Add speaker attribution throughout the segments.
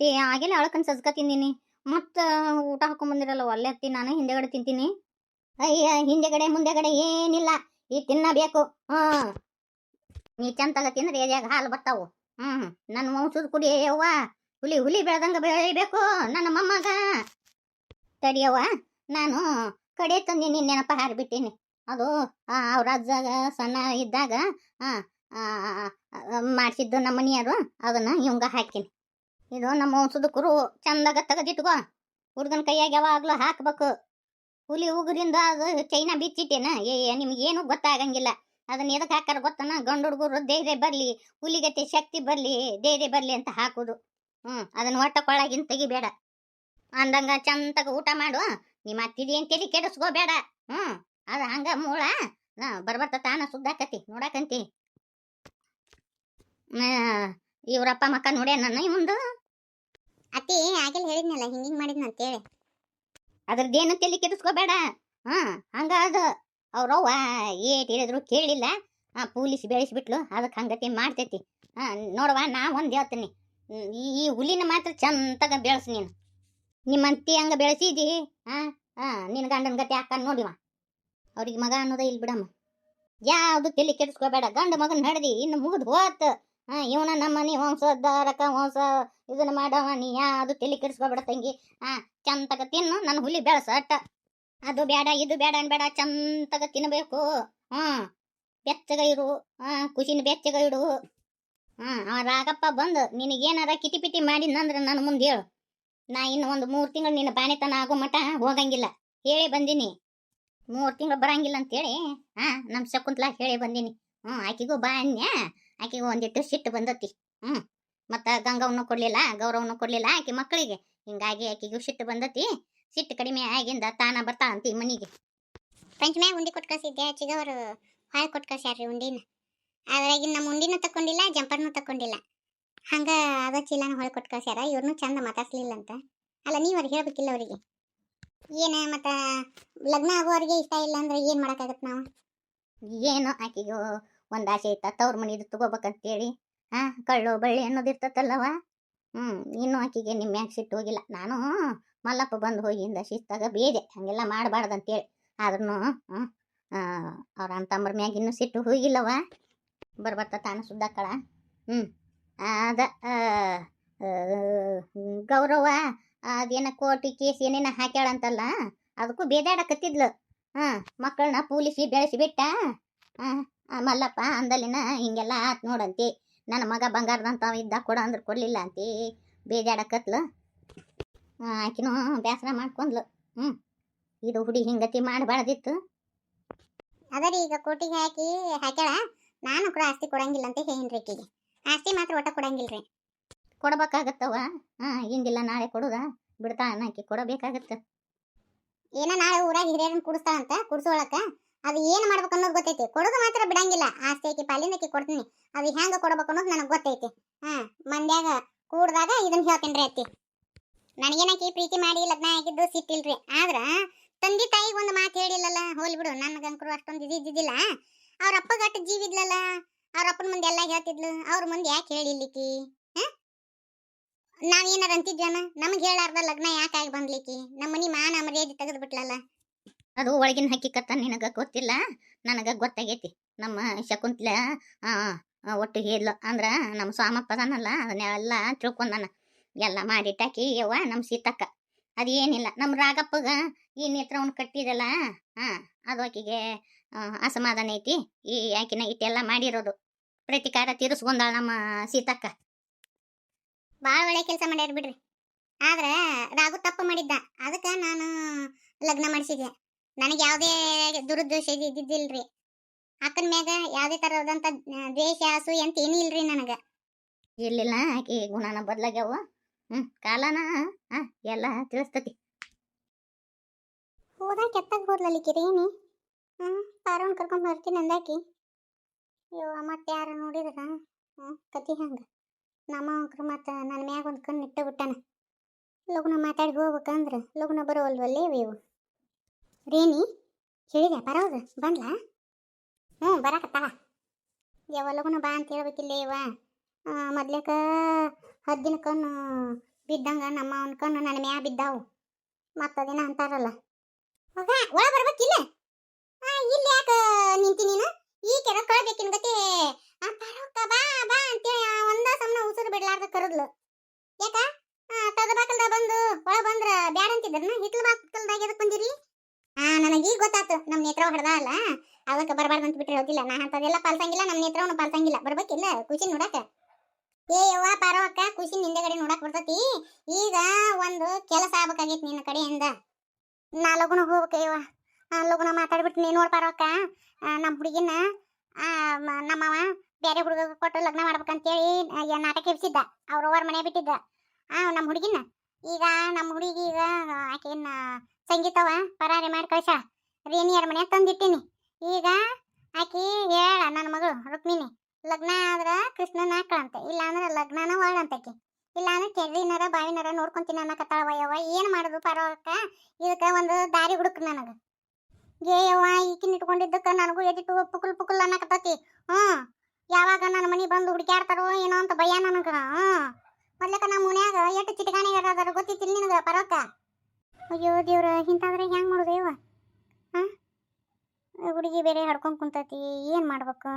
Speaker 1: ಅತ್ತಿ ಆಗಿಲ್ಲ ಅಳಕನ್ ಸಜ್ಕ ಮತ್ತು ಮತ್ತ ಊಟ ಹಾಕೊಂಡ್ ಬಂದಿರಲ್ಲ, ಒಲ್ಲೆ ಅತ್ತಿ ನಾನು ಹಿಂದೆಗಡೆ ತಿಂತೀನಿ. ಅಯ್ಯ, ಹಿಂದೆಗಡೆ ಮುಂದೆಗಡೆ ಏನಿಲ್ಲ, ಈ ತಿನ್ನಬೇಕು. ಹ್ಮ್. ನೀ ಚಂತಗ ತಿಂದ್ರೆ ಎದ್ಯಾಗ ಹಾಲು ಬರ್ತಾವು? ಹ್ಮ್. ನನ್ನ ವಂಶದ ಕುಡಿ ಯವ್ವ ಹುಲಿ ಹುಲಿ ಬೆಳೆದಂಗ ಬೆಳಿಬೇಕು ನನ್ನ ಮೊಮ್ಮಗ. ತಡಿಯವ್ವ ನಾನು ಕಡೆ ತಂದೀನಿ, ನೆನಪ ಹಾರಿಬಿಟ್ಟೀನಿ. ಅದು ಅವ್ರ ಅಜ್ಜಾಗ ಸಣ್ಣ ಇದ್ದಾಗ ಮಾಡಿಸಿದ್ದು ನಮ್ಮ ಮನಿಯರು ಅದನ್ನ ಇವಂಗ ಹಾಕಿನಿ ಇದು ನಮ್ಮ ವಂಶದ ಕುರು ಚಂದಾಗ ತೆಗೆದಿಟ್ಕೋ. ಹುಡುಗನ ಕೈಯಾಗ ಯಾವಾಗ್ಲೂ ಹಾಕ್ಬೇಕು. ಹುಲಿ ಉಗುರಿಂದ ಅದು ಚೈನಾ ಬಿಚ್ಚಿಟ್ಟೇನ? ಏ ನಿಮ್ಗೇನು ಗೊತ್ತಾಗಂಗಿಲ್ಲ. ಅದನ್ನ ಎದಕ್ಕೆ ಹಾಕಾರ ಗೊತ್ತನ? ಗಂಡು ಹುಡುಗರು ಧೈರ್ಯ ಬರ್ಲಿ ಹುಲಿಗತ್ತೆ ಶಕ್ತಿ ಬರ್ಲಿ, ಧೈರ್ಯ ಬರ್ಲಿ ಅಂತ ಹಾಕುದು. ಹ್ಞೂ ಅದನ್ನು ಹೊಟ್ಟ ಕೊಳಗಿನ ತೆಗಿಬೇಡ. ಅಂದಂಗ ಚಂದಾಗ ಊಟ ಮಾಡು. ನಿಮ್ಮ ಅತ್ತಿದಿ ಏನ್ ತಲಿ ಕೆಡಿಸ್ಕೋಬೇಡ. ಹ್ಮ್, ಅದು ಹಂಗ ಮೂಳ. ಬರ್ಬರ್ತ ತಾನ ಸುದ್ದಾಕತಿ, ನೋಡಾಕಂತಿ. ಇವ್ರಪ್ಪ ಮಕ್ಕ ನೋಡ್ಯ ನನ್ನ ಇವಂದು
Speaker 2: ಅತ್ತಿ ಆಗಿಲ್ಲ ಹೇಳಿದ್ನಲ್ಲ ಹಿಂಗ್ ಹಿಂಗ್ ಮಾಡಿದ್ನ ಅಂತೇಳಿ.
Speaker 1: ಅದ್ರದ್ದೇನು ತಲೆ ಕೆಡಿಸ್ಕೋಬೇಡ. ಹಾ ಹಂಗ ಅದು. ಅವ್ರವ್ವ ಏಟ್ ಹೇಳಿದ್ರು ಕೇಳಿಲ್ಲ. ಆ ಪೊಲೀಸ್ ಬೆಳೆಸ್ಬಿಟ್ಲು ಅದಕ್ಕೆ ಹಂಗತಿ ಮಾಡ್ತೈತಿ. ಹಾ ನೋಡವ್ವ ನಾ ಒಂದು ಹೇಳ್ತೀನಿ. ಈ ಹುಲಿನ ಮಾತ್ರ ಚಂದಾಗ ಬೆಳೆಸ್ ನೀನು. ನಿಮ್ಮ ಅಂತಿ ಹಂಗ ಬೆಳೆಸಿದಿ ಹಾ ಹಾ ನಿನ್ನ ಗಂಡನ ಗತಿ ಹಾಕ ನೋಡಿವ ಅವ್ರಿಗೆ ಮಗ ಅನ್ನೋದ ಇಲ್ಲಿ ಬಿಡಮ್ಮ. ಯಾವುದು ತಲೆ ಕೆಡಿಸ್ಕೋಬೇಡ. ಗಂಡ ಮಗನ ಹಡ್ದಿ ಇನ್ನು ಮುಗಿದ್ ಹೋತ್. ಇವನ ನಮ್ಮ ಮನೆ ದಾರಕ ಹೊಂಸ, ಇದನ್ನ ಮಾಡವ ನೀ ಯಾವುದು ತಲೆ ಕೆಡಿಸ್ಕೊಬೇಡ ತಂಗಿ. ಹಾ ಚಂತಕ ತಿನ್ನು ನನ್ನ ಹುಲಿ ಬೆಳಸಟ್ಟ ಅದು ಬೇಡ ಇದು ಬೇಡ ಅನ್ಬೇಡ ಚಂತಕ ತಿನ್ನಬೇಕು ಹ್ಮ್ ಬೆಚ್ಚಗ ಇರು ಹಾ ಖುಷಿನ ಬೆಚ್ಚಗ ಇಡು ಹ್ಮ್ ಅವ ರಾಗಪ್ಪ ಬಂದು, ನಿನಗೇನಾರ ಕಿಟಿ ಪಿಟಿ ಮಾಡಿದ್ನಂದ್ರ ನನ್ನ ಮುಂದೆ ಹೇಳು. ನಾ ಇನ್ನು ಒಂದು ಮೂರು ತಿಂಗಳು ನಿನ್ನ ಬಾಣೆತನ ಆಗೋ ಮಟ ಹೋಗಂಗಿಲ್ಲ. ಹೇಳಿ ಬಂದಿನಿ. ಮೂರು ತಿಂಗಳು ಬರಂಗಿಲ್ಲ ಅಂತೇಳಿ ಹಾ ನಮ್ಮ ಶಕುಂತಲಾ ಹೇಳಿ ಬಂದೀನಿ. ಹ್ಮ್ ಆಕಿಗೂ ಬಾಣ್ಯ. ಆಕಿಗೂ ಒಂದಿಟ್ಟು ಸಿಟ್ಟು ಬಂದತಿ. ಹ್ಞೂ ಮತ್ತು ಗಂಗವನ್ನು ಕೊಡಲಿಲ್ಲ, ಗೌರವನು ಕೊಡಲಿಲ್ಲ ಆಕೆ ಮಕ್ಕಳಿಗೆ. ಹಿಂಗಾಗಿ ಆಕೆಗೂ ಸಿಟ್ಟು ಬಂದತಿ. ಸಿಟ್ಟು ಕಡಿಮೆ ಆಗಿಂದ ತಾನ ಬರ್ತಾ ಅಂತಿ ಮನಿಗೆ.
Speaker 2: ಪಂಚಮ್ಯಾಗ ಉಂಡಿ ಕೊಟ್ಟು ಕಳ್ಸಿದ್ದೆ ಅವರು ಹಾಳು ಕೊಟ್ಟು ಉಂಡಿನ. ಅದ್ರಾಗಿನ ನಮ್ಮ ಉಂಡಿನೂ ತಕೊಂಡಿಲ್ಲ ಜಂಪರ್ನೂ ತಕೊಂಡಿಲ್ಲ ಹಂಗೆ ಅದ ಚೀಲನ ಹೊಳೆ ಕೊಟ್ಟು ಕಳ್ಸ್ಯಾರ ಇವ್ರನ್ನೂ ಚಂದ ಮಾತಾಡ್ಸ್ಲಿಲ್ಲ ಅಂತ. ಅಲ್ಲ, ನೀವು ಅವ್ರಿಗೆ ಹೇಳ್ಬೇಕಿಲ್ಲ ಅವರಿಗೆ. ಏನ ಮತ್ತು ಲಗ್ನ ಆಗೋರಿಗೆ ಇಷ್ಟ ಇಲ್ಲ ಅಂದ್ರೆ ಏನು ಮಾಡೋಕ್ಕಾಗತ್ತೆ ನಾವು?
Speaker 1: ಏನು ಆಕಿಗೂ ಒಂದ್ ಆಸೆ ಐತ ತವ್ರ ಮನಿದು ತಗೋಬೇಕಂತೇಳಿ. ಹಾ, ಕಳ್ಳು ಬಳ್ಳಿ ಅನ್ನೋದು ಇರ್ತತಲ್ಲವ ಹ್ಮ್, ಇನ್ನು ಆಕಿಗೆ ನಿಮ್ಮ ಮ್ಯಾಗ ಸಿಟ್ಟು ಹೋಗಿಲ್ಲ. ನಾನು ಮಲ್ಲಪ್ಪ ಬಂದು ಹೋಗಿಂದ ಶಿಸ್ತಾಗ ಬೇದೆ ಹಂಗೆಲ್ಲ ಮಾಡಬಾರ್ದಂತೇಳಿ. ಆದ್ರೂ ಅವ್ರ ಅಂತಂಬ್ರ ಮ್ಯಾಗ ಇನ್ನೂ ಸಿಟ್ಟು ಹೋಗಿಲ್ಲವ ಬರ್ಬರ್ತ ತಾನು ಸುದ್ದಾಕಳ ಹ್ಮ್ ಅದ ಗೌರವ ಅದೇನ ಕೋರ್ಟಿ ಕೇಸ್ ಏನೇನ ಹಾಕ್ಯಾಳಂತಲ್ಲ, ಅದಕ್ಕೂ ಬೇದಾಡಕತ್ತಿದ್ಲು ಹ್ಮ್ ಮಕ್ಕಳನ್ನ ಪೂಲಿಸಿ ಬೆಳೆಸಿ ಬಿಟ್ಟ. ಆ ಮಲ್ಲಪ್ಪ ಅಂದಲಿನ ಹಿಂಗೆಲ್ಲ ಆತ್ ನೋಡಂತಿ. ನನ್ನ ಮಗ ಬಂಗಾರದಂತ ಇದ್ದ ಕೊಡ ಅಂದ್ರೆ ಕೊಡಲಿಲ್ಲ ಅಂತಿ. ಬೇಜಾಡಕತ್ಲು. ಆಕಿನೂ ಬೇಸರ ಮಾಡ್ಕೊಂಡ್ಲು ಹ್ಞೂ ಇದು ಹುಡಿ ಹಿಂಗತಿ ಮಾಡಬಾರ್ದಿತ್ತು.
Speaker 2: ಅದರಿ ಈಗ ಕೋಟಿಗೆ ಹಾಕಿ ಹಾಕ್ಯಾಳ. ನಾನು ಕೂಡ ಆಸ್ತಿ ಕೊಡಂಗಿಲ್ಲ ಅಂತ ಹೇಳಿನ್ರಿ ಆಕಿಗೆ. ಆಸ್ತಿ ಮಾತ್ರ ಒಟ್ಟ ಕೊಡಂಗಿಲ್ರಿ.
Speaker 1: ಕೊಡಬೇಕಾಗತ್ತವ? ಹಾಂ ಹಿಂದಿಲ್ಲ ನಾಳೆ ಕೊಡುದ? ಬಿಡ್ತಾ ಆಕಿ ಕೊಡಬೇಕಾಗತ್ತ.
Speaker 2: ಏನ ನಾಳೆ ಊರಾಗ ಹಿರಿಯರನ್ನ ಕುಡಿಸ್ತಾಳಂತ? ಕುಡಿಸೋಳಕ ಅದು ಏನು ಮಾಡ್ಬೇಕು ಅನ್ನೋದು ಗೊತ್ತೈತಿ. ಕೊಡೋದು ಮಾತ್ರ ಬಿಡಂಗಿಲ್ಲ. ಆಸ್ತಿ ಐತಿ ಪಾಲಿಂದ ಕೊಡ್ತೀನಿ. ಅದು ಹೆಂಗ ಕೊಡ್ಬೇಕು ಅನ್ನೋದು ನನಗೆ ಗೊತ್ತೈತಿ. ಹಾ ಮಂದ್ಯಾಗ ಕೂಡ್ದಾಗ ಇದನ್ನ ಹೇಳ್ತೇನ್ರಿ ಅತ್ತಿ. ನನಗೇನಾಕಿ ಪ್ರೀತಿ ಮಾಡಿ ಲಗ್ನ ಆಗಿದ್ದು ಸಿಟ್ಟಿಲ್ರಿ. ಆದ್ರ ತಂದೆ ತಾಯಿಗೆ ಒಂದು ಮಾತು ಹೇಳಿಲ್ಲಲ್ಲ, ಹೋಲಿ ಬಿಡು. ನನಗಂಕರು ಅಷ್ಟೊಂದು ಇದು ಇದ್ದಿದ್ದಿಲ್ಲ. ಅವ್ರ ಅಪ್ಪಗ ಅಟ್ಟು ಜೀವ ಇದ್ಲಲ್ಲ, ಅವ್ರ ಅಪ್ಪನ ಮುಂದೆ ಎಲ್ಲ ಹೇಳ್ತಿದ್ಲು. ಅವ್ರ ಮುಂದೆ ಯಾಕೆ ಹೇಳಿಲ್ಲಿಕ್ಕಿ ನಾವೇನಾರ ಅಂತಿದ್ವನ ನಮಗೆ ಹೇಳಾರ್ದ ಲಗ್ನ ಯಾಕಾಗಿ ಬಂದ್ಲಿಕ್ಕಿ? ನಮ್ಮ ಮನಿ ಮಾನ ಮರ್ಯಾದೆ ತೆಗೆದು ಬಿಟ್ಲಲ್ಲ.
Speaker 1: ಅದು ಒಳಗಿನ ಹಕ್ಕಿಕತ್ತ ನಿನಗ ಗೊತ್ತಿಲ್ಲ, ನನಗ ಗೊತ್ತಾಗೈತಿ. ನಮ್ಮ ಶಕುಂತಲ ಒಟ್ಟು ಹೇಳ ಅಂದ್ರ ನಮ್ಮ ಸ್ವಾಮಪ್ಪ ಅದಾನಲ್ಲ ಅದನ್ನೆಲ್ಲ ತಿಳ್ಕೊಂಡನ. ಎಲ್ಲ ಮಾಡಿಟ್ಟಾಕಿ, ಯವ್ವ ನಮ್ಮ ಸೀತಕ್ಕ ಅದೇನಿಲ್ಲ ನಮ್ಮ ರಾಗಪ್ಪಗ ಈ ನೇತ್ರವನ್ನು ಕಟ್ಟಿದಲ್ಲ ಹಾ ಅದು ಆಕಿಗೆ ಅಸಮಾಧಾನ ಐತಿ. ಈ ಆಕಿನ ಇಟ್ಟೆಲ್ಲ ಮಾಡಿರೋದು. ಪ್ರತಿಕಾರ ತೀರಿಸ್ಕೊಂಡಾಳ ನಮ್ಮ ಸೀತಕ್ಕ.
Speaker 2: ಭಾಳ ಒಳ್ಳೆ ಕೆಲಸ ಮಾಡ್ಯಾರ ಬಿಡ್ರಿ. ಆದ್ರೆ ರಾಗು ತಪ್ಪು ಮಾಡಿದ್ದ. ಅದಕ್ಕೆ ನಾನು ಲಗ್ನ ಮಾಡಿಸಿದೆ ನನಗೆ ಯಾವುದೇ ದುರುದ್ದೇಶ ಇದ್ದಿದ್ದಿಲ್ರಿ. ಅಕ್ಕನ ಮ್ಯಾಗ ಯಾವುದೇ ಥರದಂಥ ದ್ವೇಷ ಹಸು ಅಂತ ಏನೂ ಇಲ್ರಿ ನನಗೆ.
Speaker 1: ಇರ್ಲಿಲ್ಲ ಆಕೆ ಗುಣನ ಬದಲಾಗ್ಯಾವ. ಹ್ಮ್ ಕಾಲನ ಆ, ಎಲ್ಲ ತಿಳಿಸ್ತತಿ.
Speaker 2: ಹೋದಾಗ ಕೆತ್ತಾಗ ಹೋದ್ಲಲ್ಲಿಕ್ಕಿರಿ ಏನಿ ಹ್ಞೂ ಪಾರವನ್ ಕರ್ಕೊಂಡು ಬರ್ತೀನಿ ಅಂದಾಕಿ. ಅಯ್ಯೋ ಮತ್ತೆ ಯಾರು ನೋಡಿದ್ರ? ಹ್ಞೂ ಕತಿ ಹಂಗ. ನಮ್ಮ ಅಂಕರು ಮತ್ತು ನನ್ನ ಮ್ಯಾಗ ಒಂದು ಕಣ್ಣು ಇಟ್ಟು ಬಿಟ್ಟಾನ. ಲಗುನ ಮಾತಾಡಿ ಹೋಗ್ಬೇಕಂದ್ರೆ ಲಗುನ ಬರೋವಲ್ವಲ್ಲೇ ಇವು. ರೇನಿ ಹೇಳಿದೆ, ಬರೋದು, ಬಂದ್ಲಾ? ಹ್ಞೂ, ಬರಕತ್ತಾಳ. ಯಾವ ಲಗುನ ಬಾ ಅಂತ ಹೇಳ್ಬೇಕಿಲ್ಲ ಇವ. ಮೊದ್ಲೇಕ ಹದ್ದಿನ ಕಣ್ಣು ಬಿದ್ದಂಗ ನಮ್ಮ ಅವನ ಕಣ್ಣು ನನ್ನ ಮ್ಯಾ ಬಿದ್ದಾವು. ಮತ್ತದೇನ ಅಂತಾರಲ್ಲ. ಒಳಗೆ ಒಳ ಬರ್ಬೇಕಿಲ್ಲ ಇಲ್ಲಿ ಯಾಕೆ ನಿಂತಿ ನೀನು? ಈ ಕೆರ ಕಳ್ಬೇಕಿನ ಗತಿ ಆ ಪರೋಕ್ಕ ಬಾ ಬಾ ಅಂತೇಳಿ ಆ ಒಂದ ಸಮನ ಉಸಿರು ಬಿಡ್ಲಾರ್ದ ಕರದ್ಲು ಯಾಕ ತದ ಬಾಕಲ್ದ ಬಂದು ಒಳ ಬಂದ್ರ ಬ್ಯಾಡ ಅಂತಿದ್ರನ ಹಿತ್ಲ ಬಾಕಲ್ದಾಗ ಎದಕ್ ಬಂದಿರಿ ಆ ನನಗೆ ಈಗ ಗೊತ್ತಾತು ನಮ್ಮ ನೇತ್ರ ಹೊಡೆದ ಅಲ್ಲ ಅದಕ್ಕೆ ಬರಬಾರ್ದು ಅಂತ ಬಿಟ್ರೆ ಹೋಗಿಲ್ಲ. ನಾ ಅಂತದೆಲ್ಲ ಪಾಲ್ಸಂಗಿಲ್ಲ ನಮ್ಮ ನೇತ್ರವನ್ನ ಪಾಲ್ಸಂಗಿಲ್ಲ. ಬರ್ಬೇಕಿಲ್ಲ ಖುಷಿ ನೋಡಾಕ. ಏ ಯವ್ವ ಪಾರವಕ್ಕ ಖುಷಿ ಹಿಂದೆಗಡೆ ನೋಡಕ್ ಬರ್ತತಿ. ಈಗ ಒಂದು ಕೆಲಸ ಆಗ್ಬೇಕಾಗೈತಿ ನಿನ್ನ ಕಡೆಯಿಂದ. ನಾ ಲಗುನ ಹೋಗ್ಬೇಕು ಯವ್ವ. ಲಗುನ ಮಾತಾಡ್ಬಿಟ್ಟು ನೀ ನೋಡ್ ಅಕ್ಕ ನಮ್ಮ ಹುಡುಗಿನ ನಮ್ಮವ ಬೇರೆ ಹುಡುಗ ಕೊಟ್ಟು ಲಗ್ನ ಮಾಡ್ಬೇಕಂತೇಳಿ ನಾಟಕ ಎಬ್ಸಿದ್ದ ಅವ್ರ ಓವರ್ ಮನೆ ಬಿಟ್ಟಿದ್ದ. ಆ ನಮ್ಮ ಹುಡುಗಿನ. ಈಗ ನಮ್ಮ ಹುಡುಗಿ ಈಗ ಆಕೆನ ಸಂಗೀತವ ಪರಾರಿ ಮಾಡಿ ಕಳ್ಸ ರೇನಿಯರ್ ಮನೆ ತಂದಿಟ್ಟಿನಿ. ಈಗ ಆಕಿ ಹೇಳ ನನ್ನ ಮಗಳು ರುಕ್ಮಿಣಿ, ಲಗ್ನ ಆದ್ರ ಕೃಷ್ಣನ ಹಾಕಳಂತೆ ಇಲ್ಲ ಅಂದ್ರೆ ಲಗ್ನನ ಒಳ್ಳಂತಕಿ ಇಲ್ಲ ಅಂದ್ರೆ ಕೆರ್ರಿನರ ಬಾವಿನರ ನೋಡ್ಕೊಂತೀನಿ ಅನ್ನಕತ್ತಾಳವ ಯವ್ವ ಏನ್ ಮಾಡುದು ಪರವಕ್ಕ? ಇದಕ್ಕ ಒಂದು ದಾರಿ ಹುಡುಕ್ ನನಗ. ಏಯವ್ವ ಯವ್ವ ಈಕಿನ ಇಟ್ಕೊಂಡಿದ್ದಕ್ಕ ನನಗೂ ಎದಿಟ್ಟು ಪುಕುಲ್ ಪುಕುಲ್ ಅನ್ನಕತ್ತತಿ. ಹ್ಮ್ ಯಾವಾಗ ನನ್ನ ಮನಿ ಬಂದು ಹುಡುಕ್ಯಾಡ್ತಾರೋ ಏನೋ ಅಂತ ಭಯ ನನಗೆ. ಹ್ಮ್ ಮೊದ್ಲಕ ನಮ್ಮ ಮನ್ಯಾಗ ಎಷ್ಟು ಚಿಟಕಾಣಿಗಾರ ಗೊತ್ತಿತ್ತಿಲ್ಲ ನಿನಗ ಪರವಕ್ಕ? ಅಯ್ಯೋ ದೇವ್ರ, ಇಂತಾದ್ರೆ ಹೆಂಗ್ ಮಾಡುದು ಹಾ ಹುಡುಗಿ ಬೇರೆ ಹಡ್ಕೊಂಡ್ ಕುಂತತಿ, ಏನ್ ಮಾಡ್ಬೇಕು?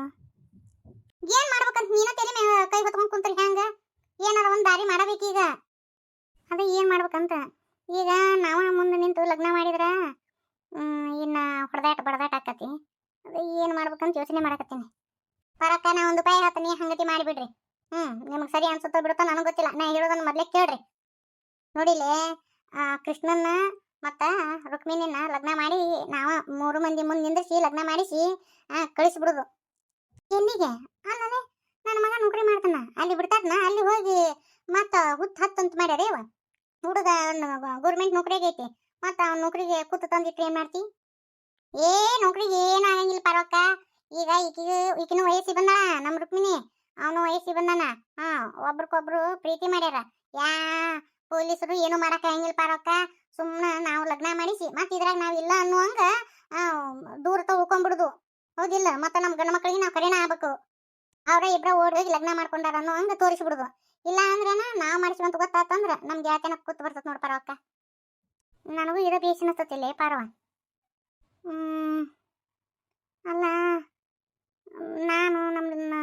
Speaker 2: ಏನ್ ಮಾಡ್ಬೇಕಂತ ನೀನ ತಲೆ ಕೈ ಹೊತ್ಕೊಂಡ್ ಕುಂತ್ರಿ ಹೆಂಗ? ಏನಾರ ಒಂದ್ ದಾರಿ ಮಾಡಬೇಕೀಗ ಅದೇ ಏನ್ ಮಾಡ್ಬೇಕಂತ? ಈಗ ನಾವ ಮುಂದೆ ನಿಂತು ಲಗ್ನ ಮಾಡಿದ್ರ ಇನ್ನ ಹೊಡೆದಾಟ ಬಡದಾಟ ಆಕತಿ. ಅದೇ ಏನ್ ಮಾಡ್ಬೇಕಂತ ಯೋಚನೆ ಮಾಡಕತ್ತೀನಿ. ಪರಕ್ಕ ನಾ ಒಂದು ಉಪಾಯ ಹೇಳ್ತೀನಿ ಹಂಗತಿ ಮಾಡಿಬಿಡ್ರಿ. ಹ್ಮ್, ನಿಮಗ್ ಸರಿ ಅನ್ಸುತ್ತೋ ಬಿಡುತ್ತೋ ನನಗೆ ಗೊತ್ತಿಲ್ಲ. ನಾ ಹೇಳೋದನ್ನ ಮೊದ್ಲೇ ಕೇಳ್ರಿ. ನೋಡಿಲೆ ಕೃಷ್ಣನ್ನ ಮತ್ತ ರುಕ್ಮಿಣಿನ ಲಗ್ನ ಮಾಡಿ ನಾವ ಮೂರು ಮಂದಿ ಮುಂದೆ ನಿಂದಿಸಿ ಲಗ್ನ ಮಾಡಿಸಿ ಕಳಿಸ್ಬಿಡುದು. ಎಲ್ಲಿಗೆ? ಅಲ್ಲದೆ ನನ್ನ ಮಗ ನೌಕರಿ ಮಾಡ್ತಾನ. ಅಲ್ಲಿ ಬಿಡ್ತಾರನ? ಅಲ್ಲಿ ಹೋಗಿ ಮತ್ತ ಹುತ್ತು ಹತ್ತಂತ ಮಾಡ್ಯಾರ ಇವ. ಹುಡುಗ ಗೌರ್ಮೆಂಟ್ ನೌಕರಿ ಆಗೈತಿ ಮತ್ತ ಅವ್ನ ನೌಕರಿಗೆ ಕೂತು ಏನ್ ಮಾಡ್ತಿ? ಏ, ನೌಕರಿಗೆ ಏನು ಆಗಂಗಿಲ್ಲ ಪರವಕ್ಕ ಈಗ ಈಕಿಗೆ, ಈಕಿನೂ ವಯಸ್ಸಿ ಬಂದಾಳ ನಮ್ಮ ರುಕ್ಮಿಣಿ. ಅವನು ವಯಸ್ಸಿ ಬಂದಾನ. ಹಾ ಒಬ್ರಿಗೊಬ್ರು ಪ್ರೀತಿ ಮಾಡ್ಯಾರ. ಯಾ ಪೊಲೀಸರು ಏನು ಮಾಡಕ್ ಆಗಂಗಿಲ್ಲ ಪಾರಕ್ಕ ಸುಮ್ಮನೆ ನಾವು ಲಗ್ನ ಮಾಡಿಸಿ, ಮತ್ತೆ ಇದ್ರಾಗ ನಾವು ಇಲ್ಲ ಅನ್ನುವಂಗ ದೂರ ತಗೊಳ್ಕೊಂಡ್ಬಿಡುದು ಹೌದಿಲ್ಲ, ಮತ್ತೆ ನಮ್ಮ ಗಂಡ ಮಕ್ಕಳಿಗೆ ನಾವು ಕರೆಣ ಆಗ್ಬೇಕು. ಅವ್ರ ಇಬ್ಬರ ಓಡಿ ಹೋಗಿ ಲಗ್ನ ಮಾಡ್ಕೊಂಡಾರ ಅನ್ನೋ ಹಂಗ ತೋರಿಸ್ಬಿಡುದು. ಇಲ್ಲ ಅಂದ್ರನ ನಾವು ಮಾಡಿಸ್ಕೊಂತ ಗೊತ್ತಾತಂದ್ರ ನಮ್ಗೆ ಯಾಕೆನ ಕೂತ್ ಬರ್ತದ ನೋಡ್ ಪರವಕ್ಕ ನನಗೂ ಇದ ಬೇಸಿ ಅನ್ಸತ್ತಿಲ್ಲ ಪಾರವ. ಹ್ಮ್, ಅಲ್ಲ, ನಾನು ನಮ್ಮ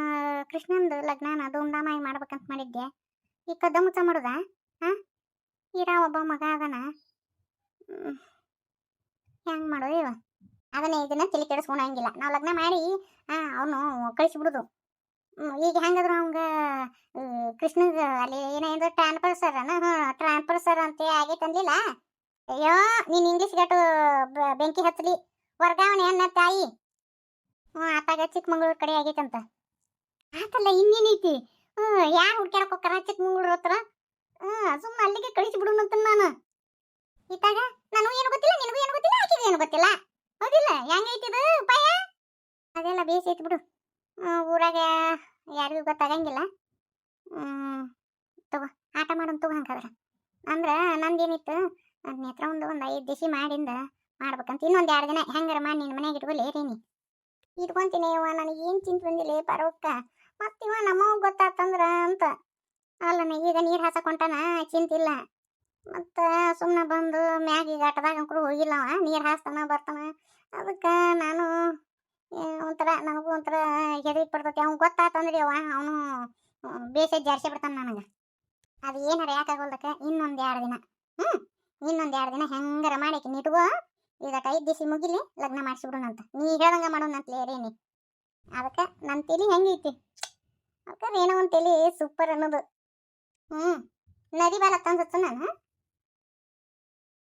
Speaker 2: ಕೃಷ್ಣಂದು ಲಗ್ನನ ಧೂಮ್ಧಾಮಾಗಿ ಮಾಡ್ಬೇಕಂತ ಮಾಡಿದ್ದೆ. ಈ ಕದ್ದ ಮುಚ್ಚ ಮಾಡುದ? ಹಾ ಇರ ಒಬ್ಬ ಮಗ ಅದನ. ಹ್ಮ್. ಹೆಂಗ್ ಮಾಡೋದು ಇವ? ಅದನ್ನ ಇದನ್ನ ತಲೆ ಕೆಡಿಸ್ಕೊಳಂಗಿಲ್ಲ ನಾವು ಲಗ್ನ ಮಾಡಿ ಅವನು ಕಳಿಸ್ಬಿಡುದು. ಹ್ಮ್, ಈಗ ಹೆಂಗದ್ರು ಅವಂಗ ಕೃಷ್ಣಗ ಅಲ್ಲಿ ಏನೇನು ಟ್ರಾನ್ಸ್ಫರ್ ಸರ್ ಟ್ರಾನ್ಸ್ಫರ್ ಅಂತ ಆಗೈತೆ ಅನ್ಲಿಲ್ಲ ಅಯ್ಯೋ ನೀನ್ ಇಂಗ್ಲಿಷ್ ಗಟ್ಟು ಬೆಂಕಿ ಹಚ್ಚಲಿ. ವರ್ಗಾವಣೆ ಅನ್ನ ತಾಯಿ. ಹ್ಞೂ ಆತಾಗ ಚಿಕ್ಕಮಂಗ್ಳೂರ್ ಕಡೆ ಆಗೈತಂತ. ಆತಲ್ಲ ಇನ್ನೇನೈತಿ? ಹ್ಞೂ ಯಾರು ಹುಡ್ಕ್ಯಾಡಕ್ ಹೋಗ್ತಾರ ಚಿಕ್ಕಮಂಗ್ಳೂರ್ ಹತ್ರ. ಸುಮ್ಮನೆ ಅಲ್ಲಿಗೆ ಕಳಿಸಿ ಬಿಡೋಣ ಅಂತ ನಾನು. ಇತ್ತಾಗ ನನಗೂ ಏನು ಗೊತ್ತಿಲ್ಲ, ನಿನಗೂ ಏನು ಗೊತ್ತಿಲ್ಲ, ಆಕೆಗೂ ಏನು ಗೊತ್ತಿಲ್ಲ. ಹೌದಿಲ್ಲ ಹೆಂಗೈತಿದು ಉಪಾಯ? ಅದೆಲ್ಲ ಬೇಸಿ ಬಿಡು. ಊರಾಗ ಯಾರಿಗೂ ಗೊತ್ತಾಗಂಗಿಲ್ಲ. ತಗೋ, ಆಟ ಮಾಡೋಣ ತಗೋ ಹಂಗಾದ್ರೆ. ಅಂದ್ರೆ ನಂದೇನಿತ್ತು ಅದ್ ನೇತ್ರ ಒಂದು ಒಂದು ಐದು ದಿವಸ ಮಾಡಿಂದ ಮಾಡ್ಬೇಕಂತ ಇನ್ನೊಂದು ಎರಡು ದಿನ ಹೆಂಗಾರ ಮಾಡಿ ನಿನ್ನ ಮನೆಗೆ ಇಟ್ಕೊಲಿ ರೀನಿ ಇಟ್ಕೊಂತೀನಿ ಅವ್ವ ನನಗೆ ಏನು ಚಿಂತೆ ಬಂದಿಲ್ಲ ಪರೋಕ್ಕ. ಮತ್ತಿವ ನಮ್ಮವ್ ಗೊತ್ತಾತಂದ್ರ ಅಂತ. ಅಲ್ಲ ಈಗ ನೀರು ಹಾಸಕೊಂಟಾನ ಚಿಂತಿಲ್ಲ. ಮತ್ತು ಸುಮ್ಮನೆ ಬಂದು ಮ್ಯಾಗ ಈಗ ಆಟದಾಗ ಅಂಕರು ಹೋಗಿಲ್ಲವ ನೀರು ಹಾಸ್ತಾನ ಬರ್ತಾನ. ಅದಕ್ಕೆ ನಾನು ಒಂಥರ ನನಗೂ ಒಂಥರ ಹೆದರಿಕೆ ಬರ್ತೈತಿ ಅವ್ನು ಗೊತ್ತಾತಂದ್ರಿ ಅವ ಅವನು ಬೇಸೆ ಜಾರ್ಸಿ ಬಿಡ್ತಾನೆ ನನಗೆ. ಅದು ಏನಾರ ಯಾಕಾಗೋಲ್ದಕ್ಕ ಇನ್ನೊಂದು ಎರಡು ದಿನ ಹ್ಞೂ ಇನ್ನೊಂದು ಎರಡು ದಿನ ಹೆಂಗಾರ ಮಾಡಕ್ಕೆ ನಿಟ್ಕೋ ಈಗ ಐದು ದಿವಸ ಮುಗಿಲಿ, ಲಗ್ನ ಮಾಡಿಸಿಬಿಡೋಣಂತ. ನೀ ಹೇಳ್ದಂಗ ಮಾಡೋಣಂತ ರೇಣಿ. ಅದಕ್ಕೆ ನನ್ನ ತಲೆ ಹೆಂಗೈತಿ? ಅದಕ್ಕೆ ಏನೋ ಒಂದು ತಲೆ ಸೂಪರ್ ಅನ್ನೋದು. ಹ್ಞೂ ನದಿ ಬಾಲ ತಂದತ್ತು ನಾನು